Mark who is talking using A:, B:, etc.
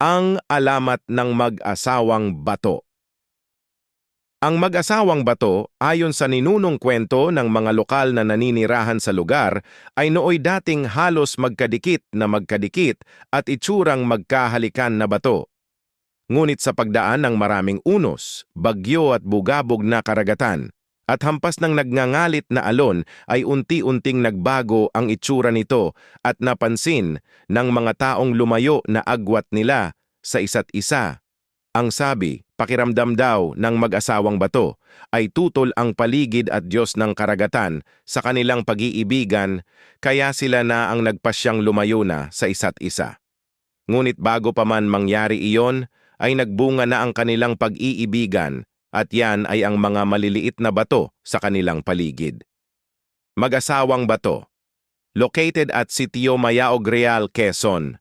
A: ang alamat ng mag-asawang bato. Ang mag-asawang bato, ayon sa ninunong kwento ng mga lokal na naninirahan sa lugar, ay nooy dating halos magkadikit na magkadikit at itsurang magkahalikan na bato. Ngunit sa pagdaan ng maraming unos, bagyo at bugabog na karagatan, at hampas ng nagngangalit na alon ay unti-unting nagbago ang itsura nito at napansin ng mga taong lumayo na agwat nila sa isa't isa. Ang sabi, pakiramdam daw ng mag-asawang bato ay tutol ang paligid at Diyos ng karagatan sa kanilang pag-iibigan kaya sila na ang nagpasyang lumayo na sa isa't isa. Ngunit bago pa man mangyari iyon, ay nagbunga na ang kanilang pag-iibigan at yan ay ang mga maliliit na bato sa kanilang paligid. Mag-asawang bato Located at Sitio Mayaog Real, Quezon,